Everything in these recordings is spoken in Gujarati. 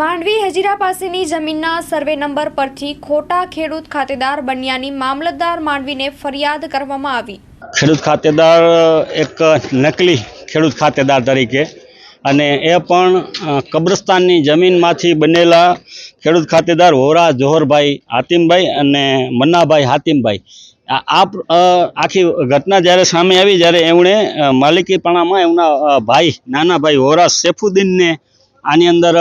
માંડવી હજીરા પાસેની જમીનના સર્વે નંબર પરથી ખોટા ખેડૂત ખાતેદાર બન્યાની મામલતદાર માંડવીને ફરિયાદ કરવામાં આવી. ખેડૂત ખાતેદાર એક નકલી ખેડૂત ખાતેદાર તરીકે અને એ પણ કબ્રસ્તાનની જમીનમાંથી બનેલા ખેડૂત ખાતેદાર હોરા જોહરભાઈ હાતિમભાઈ અને મન્નાભાઈ હાતિમભાઈ. આ આખી ઘટના જ્યારે સામે આવી જ્યારે એમણે માલિકીપણામાં એમના ભાઈ નાના ભાઈ હોરા સેફુદ્દીનને આની અંદર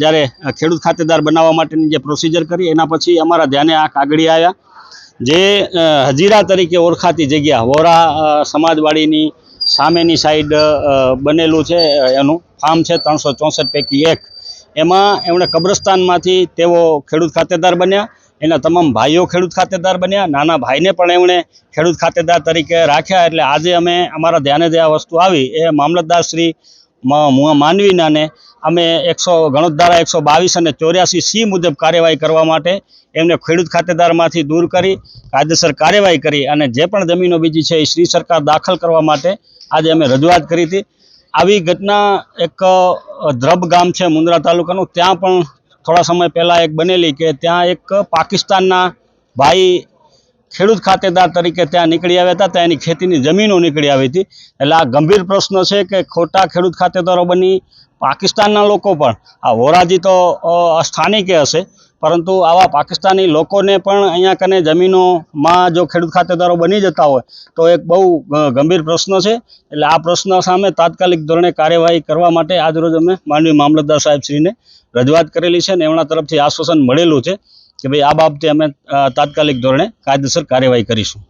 જ્યારે ખેડૂત ખાતેદાર બનાવવા માટેની જે પ્રોસિજર કરી, એના પછી અમારા ધ્યાને આ કાગળી આવ્યા. જે હજીરા તરીકે ઓળખાતી જગ્યા, વોરા સમાજવાડીની સામેની સાઈડ બનેલું છે એનું ફાર્મ છે ત્રણસો ચોસઠ પૈકી એક. એમાં એમણે કબ્રસ્તાનમાંથી તેઓ ખેડૂત ખાતેદાર બન્યા, એના તમામ ભાઈઓ ખેડૂત ખાતેદાર બન્યા, નાના ભાઈને પણ એમણે ખેડૂત ખાતેદાર તરીકે રાખ્યા. એટલે આજે અમે અમારા ધ્યાને જે વસ્તુ આવી. એ મામલતદાર શ્રી માનવીનાને અમે એકસો ગણોત ધારા એકસો બાવીસ અને ચોર્યાસી સી મુજબ કાર્યવાહી કરવા માટે એમને ખેડૂત ખાતેદારમાંથી દૂર કરી, કાયદેસર કાર્યવાહી કરી અને જે પણ જમીનો બીજી છે એ શ્રી સરકાર દાખલ કરવા માટે આજે અમે રજૂઆત કરી હતી. આવી ઘટના એક દ્રબ ગામ છે મુન્દ્રા તાલુકાનું. ત્યાં પણ થોડા સમય પહેલાં એક બનેલી કે ત્યાં એક પાકિસ્તાનના ભાઈ ખેડૂત ખાતેદાર તરીકે ત્યાં નીકળી આવ્યા હતા. ત્યાં એની ખેતીની જમીનો નીકળી આવી હતી. એટલે આ ગંભીર પ્રશ્ન છે કે ખોટા ખેડૂત ખાતેદારો બની પાકિસ્તાનના લોકો પણ આ વોરાજી તો સ્થાનિકે હશે, પરંતુ આવા પાકિસ્તાની લોકોને પણ અહીંયા કને જમીનોમાં જો ખેડૂત ખાતેદારો બની જતા હોય, તો એક બહુ ગંભીર પ્રશ્ન છે. એટલે આ પ્રશ્ન સામે તાત્કાલિક ધોરણે કાર્યવાહી કરવા માટે આજરોજ અમે માનવી મામલતદાર સાહેબશ્રીને રજૂઆત કરેલી છે અને એમના તરફથી આશ્વાસન મળેલું છે કે ભાઈ આ બાબતે અમે તાત્કાલિક ધોરણે કાયદેસર કાર્યવાહી કરીશું.